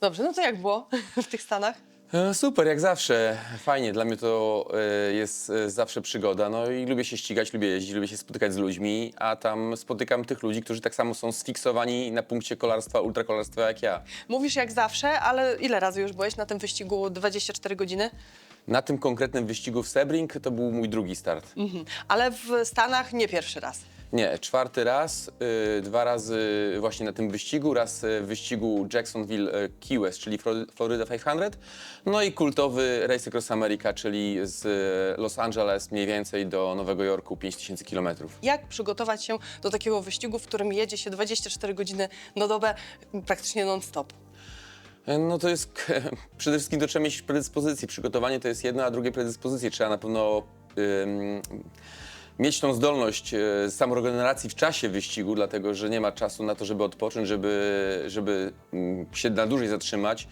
Dobrze, no to jak było w tych Stanach? E, Super, jak zawsze. Fajnie, dla mnie to e, jest e, zawsze przygoda. No i lubię się ścigać, lubię jeździć, lubię się spotykać z ludźmi, a tam spotykam tych ludzi, którzy tak samo są sfiksowani na punkcie kolarstwa, ultrakolarstwa jak ja. Mówisz jak zawsze, ale ile razy już byłeś na tym wyścigu 24 godziny? Na tym konkretnym wyścigu w Sebring to był mój drugi start. Mhm. Ale w Stanach nie pierwszy raz. Nie, czwarty raz, y, dwa razy właśnie na tym wyścigu, raz y, w wyścigu Jacksonville y, Key West, czyli Flo- Florida 500, no i kultowy Race Across America, czyli z y, Los Angeles mniej więcej do Nowego Jorku 5000 km. Jak przygotować się do takiego wyścigu, w którym jedzie się 24 godziny na dobę, praktycznie non-stop? No to jest przede wszystkim to trzeba mieć predyspozycję. Przygotowanie to jest jedno, a drugie predyspozycje. Trzeba na pewno ym, mieć tą zdolność e, samoregeneracji w czasie wyścigu, dlatego że nie ma czasu na to, żeby odpocząć, żeby, żeby mm, się na dłużej zatrzymać.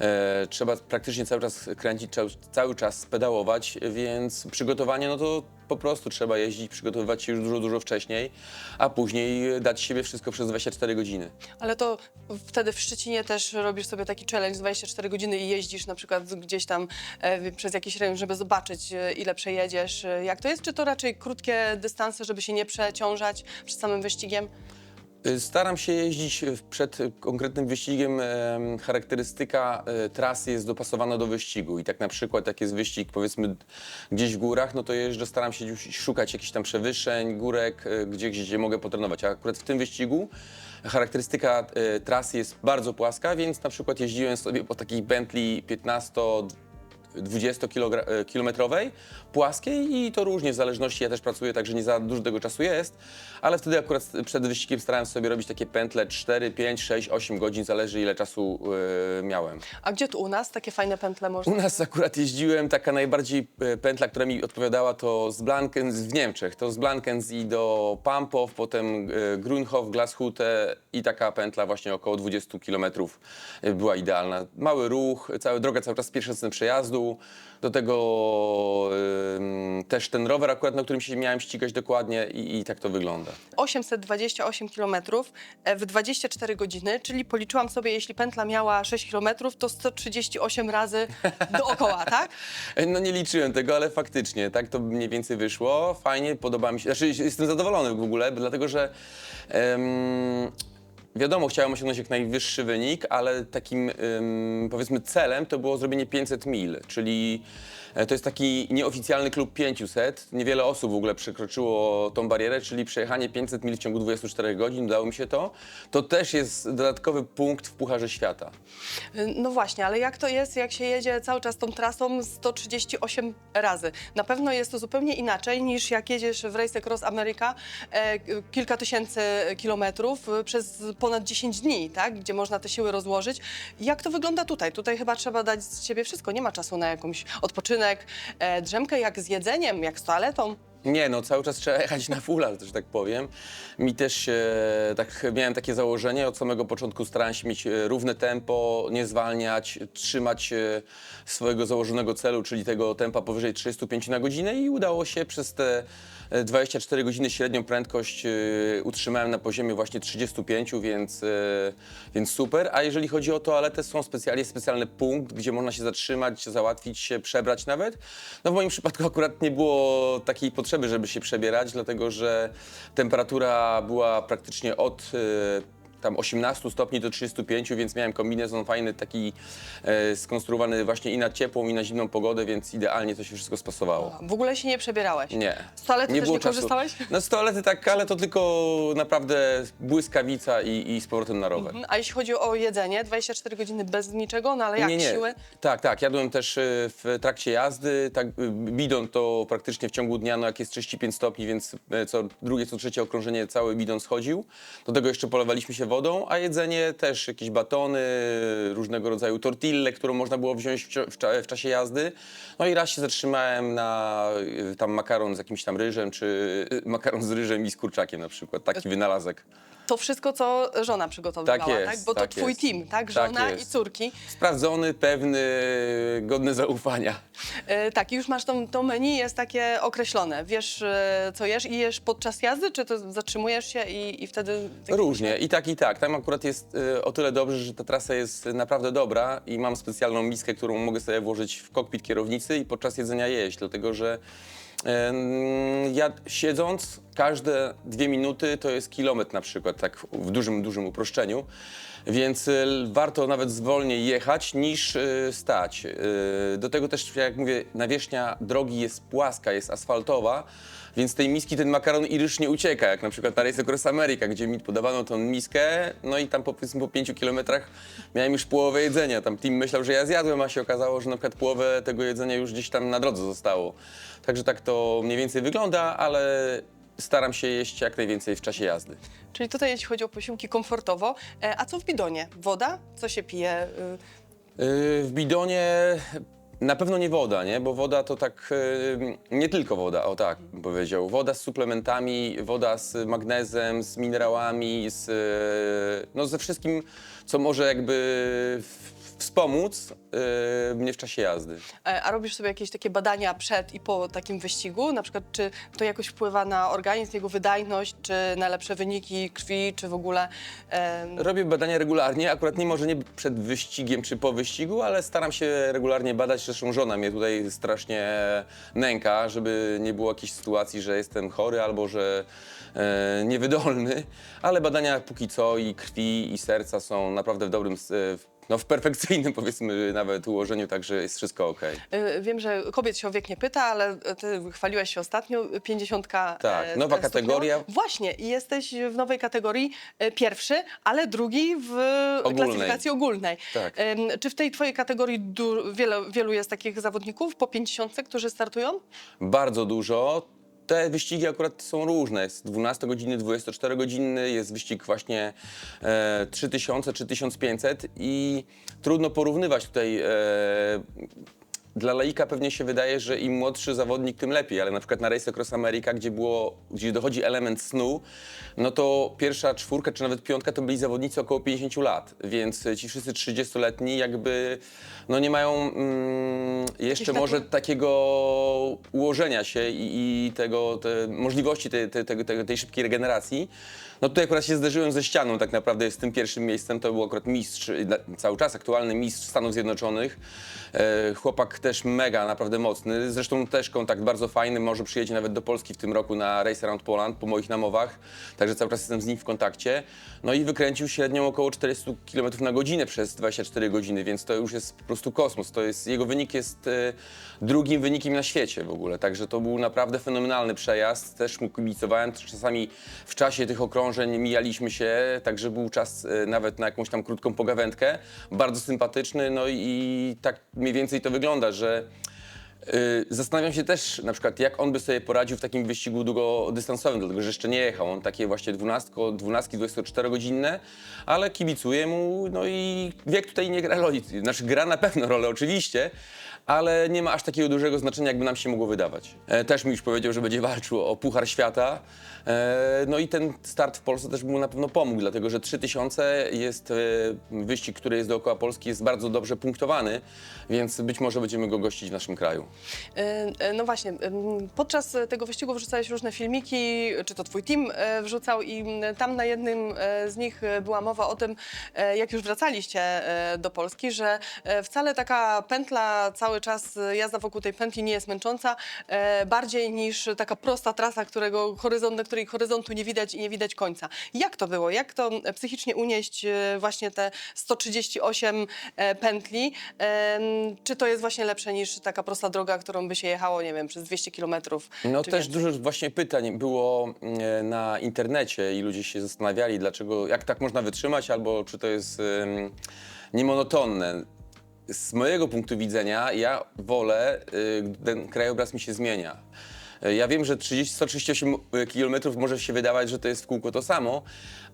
E, trzeba praktycznie cały czas kręcić, cały, cały czas pedałować, więc przygotowanie, no to po prostu trzeba jeździć, przygotowywać się już dużo, dużo wcześniej, a później dać siebie wszystko przez 24 godziny. Ale to wtedy w Szczecinie też robisz sobie taki challenge 24 godziny i jeździsz na przykład gdzieś tam e, przez jakiś rejon, żeby zobaczyć e, ile przejedziesz. E, Jak to jest? Czy to raczej krótkie dystanse, żeby się nie przeciążać przed samym wyścigiem? Y, Staram się jeździć w- przed y, konkretnym wyścigiem. em, Charakterystyka y, trasy jest dopasowana do wyścigu i tak na przykład jak jest wyścig powiedzmy gdzieś w górach, no to jeżdżę, staram się szukać jakichś tam przewyższeń, górek, y, gdzie, gdzie mogę potrenować. A akurat w tym wyścigu charakterystyka y, trasy jest bardzo płaska, więc na przykład jeździłem sobie po takiej Bentley 15 20-kilometrowej, płaskiej i to różnie w zależności, ja też pracuję, także nie za dużo tego czasu jest, ale wtedy akurat przed wyścigiem starałem sobie robić takie pętle 4, 5, 6, 8 godzin, zależy ile czasu yy, miałem. A gdzie tu u nas takie fajne pętle można? U nas akurat jeździłem, taka najbardziej e, pętla, która mi odpowiadała to z Blankens w Niemczech, to z Blankens i do Pampow, potem e, Grunhof, Glashütte i taka pętla właśnie około 20 km była idealna. Mały ruch, cała droga cały czas pierwszy przejazdu, do tego też ten rower akurat, na którym się miałem ścigać dokładnie i, i tak to wygląda. 828 km e, w 24 godziny, czyli policzyłam sobie, jeśli pętla miała 6 km, to 138 razy dookoła, tak? No nie liczyłem tego, ale faktycznie tak to mniej więcej wyszło. Fajnie, podoba mi się. Znaczy jestem zadowolony w ogóle, dlatego że em, wiadomo, chciałem osiągnąć jak najwyższy wynik, ale takim em, powiedzmy celem to było zrobienie 500 mil, czyli e, to jest taki nieoficjalny klub 500. Niewiele osób w ogóle przekroczyło tą barierę, czyli przejechanie 500 mil w ciągu 24 godzin, udało mi się to. To też jest dodatkowy punkt w Pucharze Świata. No właśnie, ale jak to jest, jak się jedzie cały czas tą trasą 138 razy? Na pewno jest to zupełnie inaczej niż jak jedziesz w Race Across America e, kilka tysięcy kilometrów e, przez ponad 10 dni, tak? Gdzie można te siły rozłożyć. Jak to wygląda tutaj? Tutaj chyba trzeba dać z siebie wszystko. Nie ma czasu na jakąś odpoczynek, e, drzemkę jak z jedzeniem, jak z toaletą. Nie, no cały czas trzeba jechać na fulla, że tak powiem. Mi też e, tak miałem takie założenie, od samego początku starałem się mieć e, równe tempo, nie zwalniać, trzymać e, swojego założonego celu, czyli tego tempa powyżej 35 na godzinę i udało się przez te e, 24 godziny średnią prędkość e, utrzymałem na poziomie właśnie 35, więc, e, więc super. A jeżeli chodzi o toaletę, są specjalnie specjalny punkt, gdzie można się zatrzymać, załatwić się, przebrać nawet. No w moim przypadku akurat nie było takiej potrzeby, żeby się przebierać, dlatego że temperatura była praktycznie od e, tam 18 stopni do 35, więc miałem kombinezon fajny, taki e, skonstruowany właśnie i na ciepłą, i na zimną pogodę, więc idealnie to się wszystko spasowało. W ogóle się nie przebierałeś? Nie. Z toalety nie też było nie czasu. korzystałeś? No z toalety tak, ale to tylko naprawdę błyskawica i, i z powrotem na rower. Mhm. A jeśli chodzi o jedzenie, 24 godziny bez niczego, no ale jak nie, nie. siły? Tak, tak. Jadłem też y, w trakcie jazdy. Tak, y, bidon to praktycznie w ciągu dnia, no jak jest 35 stopni, więc y, co drugie, co trzecie okrążenie cały bidon schodził. Do tego jeszcze polewaliśmy się wodą, a jedzenie też jakieś batony, różnego rodzaju tortille, którą można było wziąć w, czasie jazdy. No i raz się zatrzymałem na tam makaron z jakimś tam ryżem, czy makaron z ryżem i z kurczakiem na przykład. Taki wynalazek. To wszystko, co żona przygotowywała, Tak tak? jest, Bo to tak twój jest. team, tak? Tak Żona jest. i córki. Sprawdzony, pewny, godny zaufania. E, tak, i już masz tą, to menu, jest takie określone. Wiesz, e, co jesz i jesz podczas jazdy, czy to zatrzymujesz się i, i wtedy... Różnie, i tak, i tak. Tam akurat jest y, o tyle dobrze, że ta trasa jest naprawdę dobra i mam specjalną miskę, którą mogę sobie włożyć w kokpit kierownicy i podczas jedzenia jeść, dlatego że ja siedząc, każde dwie minuty to jest kilometr na przykład, tak w dużym, dużym uproszczeniu. Więc y, warto nawet zwolniej jechać niż y, stać. Y, do tego też, jak mówię, nawierzchnia drogi jest płaska, jest asfaltowa, więc tej miski ten makaron i ryż nie ucieka, jak na przykład na Race Across America, gdzie mi podawano tą miskę, no i tam powiedzmy po pięciu kilometrach miałem już połowę jedzenia. Tam team myślał, że ja zjadłem, a się okazało, że na przykład połowę tego jedzenia już gdzieś tam na drodze zostało. Także tak to mniej więcej wygląda, ale staram się jeść jak najwięcej w czasie jazdy. Czyli tutaj jeśli chodzi o posiłki komfortowo. E, a co w bidonie? Woda? Co się pije? Y, Yy, W bidonie na pewno nie woda, nie? Bo woda to tak yy, nie tylko woda, o tak bym powiedział. Woda z suplementami, woda z magnezem, z minerałami, z, yy, no ze wszystkim, co może jakby wspomóc yy, mnie w czasie jazdy. E, A robisz sobie jakieś takie badania przed i po takim wyścigu? Na przykład, czy to jakoś wpływa na organizm, jego wydajność, czy na lepsze wyniki krwi, czy w ogóle... em, Robię badania regularnie, akurat nie może nie przed wyścigiem czy po wyścigu, ale staram się regularnie badać. Zresztą żona mnie tutaj strasznie nęka, żeby nie było jakiejś sytuacji, że jestem chory albo że e, niewydolny. Ale badania póki co i krwi i serca są naprawdę w dobrym, s- e, w- no w perfekcyjnym powiedzmy nawet ułożeniu, także jest wszystko ok. y, Wiem, że kobiet się o wiek nie pyta, ale ty chwaliłeś się ostatnio, 50. Tak, e, nowa stopniowa. kategoria. Właśnie, i jesteś w nowej kategorii e, pierwszy, ale drugi w Ogólnej. klasyfikacji ogólnej. Tak. Em, Czy w tej twojej kategorii du- wiele, wielu jest takich zawodników po 50, którzy startują? Bardzo dużo. Te wyścigi akurat są różne. Jest 12 godziny, 24 godziny, jest wyścig właśnie e, 3000, 3500 i trudno porównywać tutaj. E, dla laika pewnie się wydaje, że im młodszy zawodnik, tym lepiej, ale na przykład na Race Across America, gdzie, było, gdzie dochodzi element snu, no to pierwsza czwórka czy nawet piątka to byli zawodnicy około 50 lat, więc ci wszyscy 30-letni jakby no nie mają mm, jeszcze może takiego ułożenia się i, i tego, te możliwości tej, tej, tej, tej, tej szybkiej regeneracji. No tutaj akurat się zderzyłem ze ścianą tak naprawdę z tym pierwszym miejscem, to był akurat mistrz, cały czas aktualny mistrz Stanów Zjednoczonych. E, chłopak też mega, naprawdę mocny, zresztą też kontakt bardzo fajny, może przyjedzie nawet do Polski w tym roku na Race Around Poland po moich namowach, także cały czas jestem z nim w kontakcie. No i wykręcił średnią około 400 km na godzinę przez 24 godziny, więc to już jest po prostu kosmos. To jest, jego wynik jest e, drugim wynikiem na świecie w ogóle, także to był naprawdę fenomenalny przejazd. Też mu kibicowałem, czasami w czasie tych okrążeń mijaliśmy się, także był czas e, nawet na jakąś tam krótką pogawędkę. Bardzo sympatyczny, no i, tak mniej więcej to wygląda, że y, Zastanawiam się też na przykład, jak on by sobie poradził w takim wyścigu długodystansowym, dlatego że jeszcze nie jechał. On takie właśnie 12, 12 24 godzinne, ale kibicuję mu, no i wiek tutaj nie gra roli. Znaczy gra na pewno rolę oczywiście, ale nie ma aż takiego dużego znaczenia, jakby nam się mogło wydawać. E, też mi już powiedział, że będzie walczył o Puchar Świata. E, no i ten start w Polsce też mu na pewno pomógł, dlatego że 3000 jest e, wyścig, który jest dookoła Polski, jest bardzo dobrze punktowany, więc być może będziemy go gościć w naszym kraju. No właśnie, podczas tego wyścigu wrzucałeś różne filmiki, czy to twój team wrzucał i tam na jednym z nich była mowa o tym, jak już wracaliście do Polski, że wcale taka pętla, cały czas e, jazda wokół tej pętli nie jest męcząca, e, bardziej niż taka prosta trasa, którego horyzont, na której horyzontu nie widać i nie widać końca. Jak to było? Jak to e, psychicznie unieść właśnie te 138 e, pętli? Czy to jest właśnie lepsze niż taka prosta droga, którą by się jechało, nie wiem, przez 200 kilometrów? No też więcej? dużo właśnie pytań było na internecie i ludzie się zastanawiali, dlaczego, jak tak można wytrzymać, albo czy to jest em, niemonotonne. Z mojego punktu widzenia ja wolę, y, ten krajobraz mi się zmienia. Ja wiem, że 30, 138 km może się wydawać, że to jest w kółko to samo,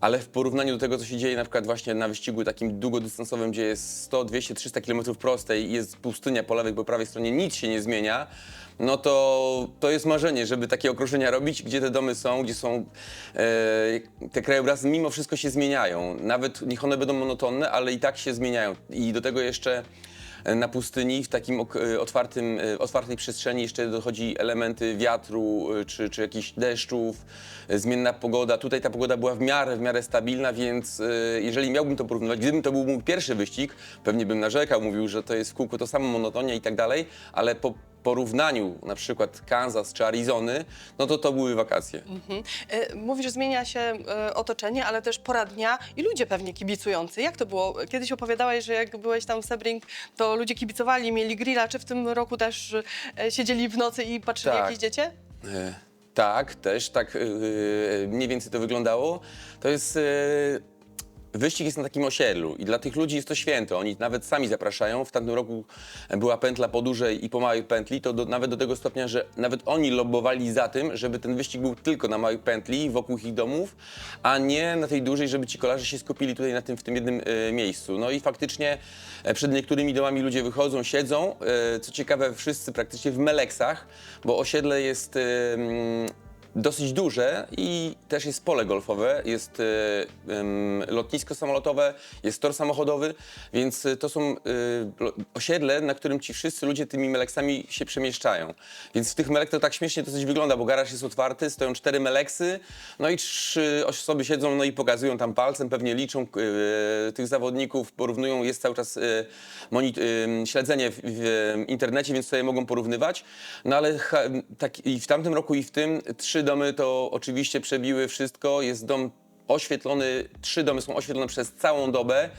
ale w porównaniu do tego, co się dzieje na przykład właśnie na wyścigu takim długodystansowym, gdzie jest 100, 200, 300 km prostej i jest pustynia po lewej, po prawej stronie, nic się nie zmienia, no to to jest marzenie, żeby takie okrążenia robić, gdzie te domy są, gdzie są e, te krajobrazy mimo wszystko się zmieniają. Nawet niech one będą monotonne, ale i tak się zmieniają. I do tego jeszcze na pustyni, w takim e, otwartym, e, otwartej przestrzeni jeszcze dochodzi elementy wiatru e, czy, czy jakichś deszczów, e, zmienna pogoda. Tutaj ta pogoda była w miarę, w miarę stabilna, więc e, jeżeli miałbym to porównywać, gdybym to był mój pierwszy wyścig, pewnie bym narzekał, mówił, że to jest w kółko to samo, monotonia i tak dalej, ale po porównaniu na przykład Kansas czy Arizony, no to to były wakacje. Mhm. E, Mówisz, że zmienia się e, otoczenie, ale też pora dnia i ludzie pewnie kibicujący. Jak to było? Kiedyś opowiadałeś, że jak byłeś tam w Sebring, to ludzie kibicowali, mieli grilla. Czy w tym roku też e, siedzieli w nocy i patrzyli, Tak. jak jeździecie? E, Tak, też tak mniej więcej to wyglądało. To jest. Wyścig jest na takim osiedlu i dla tych ludzi jest to święto. Oni nawet sami zapraszają. W tamtym roku była pętla po dużej i po małej pętli, to do, nawet do tego stopnia, że nawet oni lobbowali za tym, żeby ten wyścig był tylko na małej pętli, wokół ich domów, a nie na tej dużej, żeby ci kolarze się skupili tutaj na tym, w tym jednym e, miejscu. No i faktycznie e, przed niektórymi domami ludzie wychodzą, siedzą. E, co ciekawe, wszyscy praktycznie w meleksach, bo osiedle jest. mm, dosyć duże i też jest pole golfowe, jest e, em, lotnisko samolotowe, jest tor samochodowy, więc e, to są lo- osiedle, na którym ci wszyscy ludzie tymi meleksami się przemieszczają. Więc w tych melek to tak śmiesznie dosyć wygląda, bo garaż jest otwarty, stoją cztery meleksy, no i trzy osoby siedzą no i pokazują tam palcem, pewnie liczą e, tych zawodników, porównują, jest cały czas monit- e, śledzenie w, w internecie, więc sobie mogą porównywać. No ale ha, tak, i w tamtym roku i w tym trzy domy to oczywiście przebiły wszystko. Jest dom oświetlony, trzy domy są oświetlone przez całą dobę.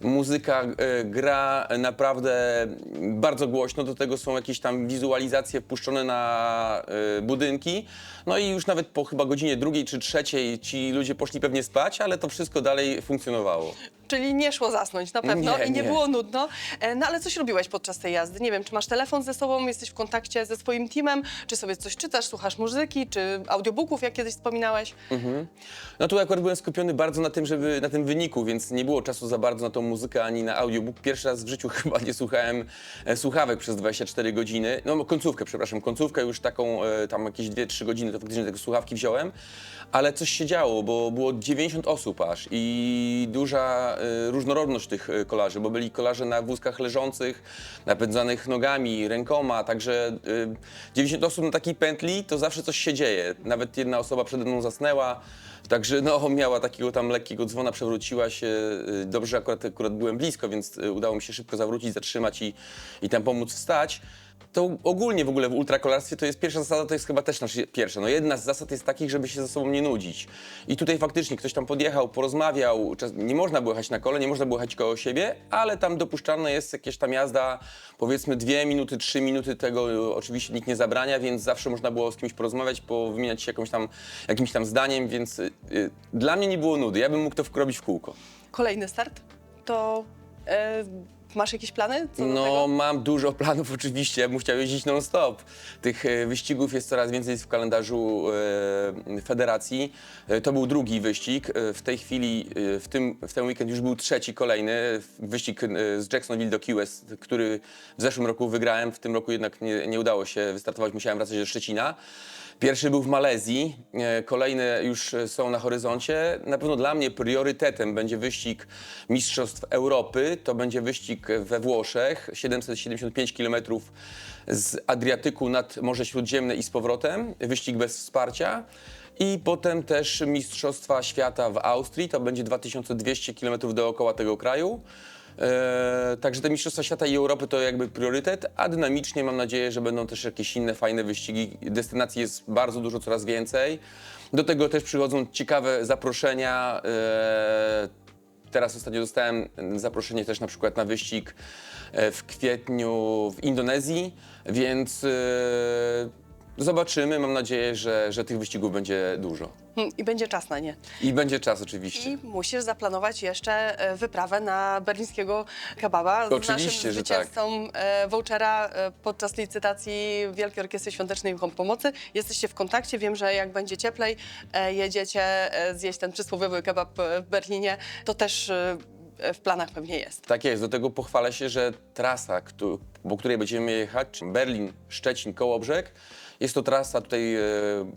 Muzyka e, gra naprawdę bardzo głośno, do tego są jakieś tam wizualizacje puszczone na e, budynki. No i już nawet po chyba godzinie drugiej czy trzeciej ci ludzie poszli pewnie spać, ale to wszystko dalej funkcjonowało. Czyli nie szło zasnąć na pewno Nie, i nie, nie. było nudno. E, No ale coś robiłeś podczas tej jazdy? Nie wiem, czy masz telefon ze sobą, jesteś w kontakcie ze swoim teamem, czy sobie coś czytasz, słuchasz muzyki, czy audiobooków, jak kiedyś wspominałeś? No tu akurat byłem skupiony bardzo na tym, żeby na tym wyniku, więc nie było czasu za bardzo na tą muzykę ani na audiobook. Pierwszy raz w życiu chyba nie słuchałem e, słuchawek przez 24 godziny. No końcówkę, przepraszam, końcówkę już taką e, tam jakieś 2-3 godziny to faktycznie tego słuchawki wziąłem, ale coś się działo, bo było 90 osób aż i duża e, różnorodność tych e, kolarzy, bo byli kolarze na wózkach leżących, napędzanych nogami, rękoma, także e, 90 osób na takiej pętli to zawsze coś się dzieje. Nawet jedna osoba przede mną zasnęła, Także no, miała takiego tam lekkiego dzwona, przewróciła się. y, Dobrze, akurat, akurat byłem blisko, więc y, udało mi się szybko zawrócić, zatrzymać i, i tam pomóc wstać. To ogólnie w ogóle w ultrakolarstwie to jest pierwsza zasada, to jest chyba też znaczy pierwsza. No jedna z zasad jest takich, żeby się ze sobą nie nudzić. I tutaj faktycznie ktoś tam podjechał, porozmawiał, nie można było jechać na kole, nie można było jechać koło siebie, ale tam dopuszczalna jest jakieś tam jazda, powiedzmy dwie minuty, trzy minuty, tego y, oczywiście nikt nie zabrania, więc zawsze można było z kimś porozmawiać, powymieniać się jakąś tam, jakimś tam zdaniem, więc y, y, dla mnie nie było nudy, ja bym mógł to robić w kółko. Kolejny start? To e, masz jakieś plany co do No, tego? mam dużo planów oczywiście, bym chciał jeździć non-stop. Tych e, wyścigów jest coraz więcej w kalendarzu e, federacji. E, to był drugi wyścig. E, w tej chwili, e, w, tym, w ten weekend już był trzeci, kolejny wyścig e, z Jacksonville do Key West, który w zeszłym roku wygrałem. W tym roku jednak nie, nie udało się wystartować, musiałem wracać do Szczecina. Pierwszy był w Malezji, e, kolejne już e, są na horyzoncie. Na pewno dla mnie priorytetem będzie wyścig Mistrzostw Europy. To będzie wyścig we Włoszech, 775 km z Adriatyku nad Morze Śródziemne i z powrotem. Wyścig bez wsparcia. I potem też Mistrzostwa Świata w Austrii, to będzie 2200 km dookoła tego kraju. E, także te Mistrzostwa Świata i Europy to jakby priorytet, a dynamicznie mam nadzieję, że będą też jakieś inne fajne wyścigi. Destynacji jest bardzo dużo, coraz więcej. Do tego też przychodzą ciekawe zaproszenia. E, teraz ostatnio dostałem zaproszenie też na przykład na wyścig e, w kwietniu w Indonezji, więc zobaczymy. Mam nadzieję, że, że tych wyścigów będzie dużo. Hmm, I będzie czas na nie. I będzie czas oczywiście. I musisz zaplanować jeszcze e, wyprawę na berlińskiego kebaba z Oczywiście, naszym że tak. zwycięzcą e, vouchera e, podczas licytacji Wielkiej Orkiestry Świątecznej Pomocy. Jesteście w kontakcie, wiem, że jak będzie cieplej, jedziecie zjeść ten przysłowiowy kebab w Berlinie, to też w planach pewnie jest. Tak jest, do tego pochwalę się, że trasa, po której będziemy jechać, Berlin, Szczecin, Kołobrzeg, jest to trasa tutaj e,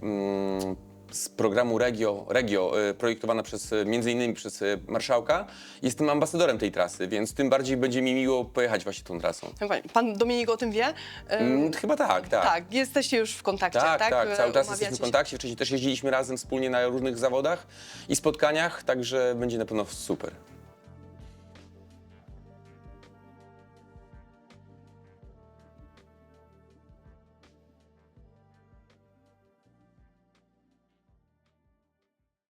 mm, z programu Regio, Regio e, projektowana przez, e, między innymi przez marszałka. Jestem ambasadorem tej trasy, więc tym bardziej będzie mi miło pojechać właśnie tą trasą. Pan Dominik o tym wie? Mm, chyba tak, tak. Tak, jesteście już w kontakcie, tak? Tak, tak, cały czas jesteśmy w kontakcie. Wcześniej też jeździliśmy razem wspólnie na różnych zawodach i spotkaniach, także będzie na pewno super.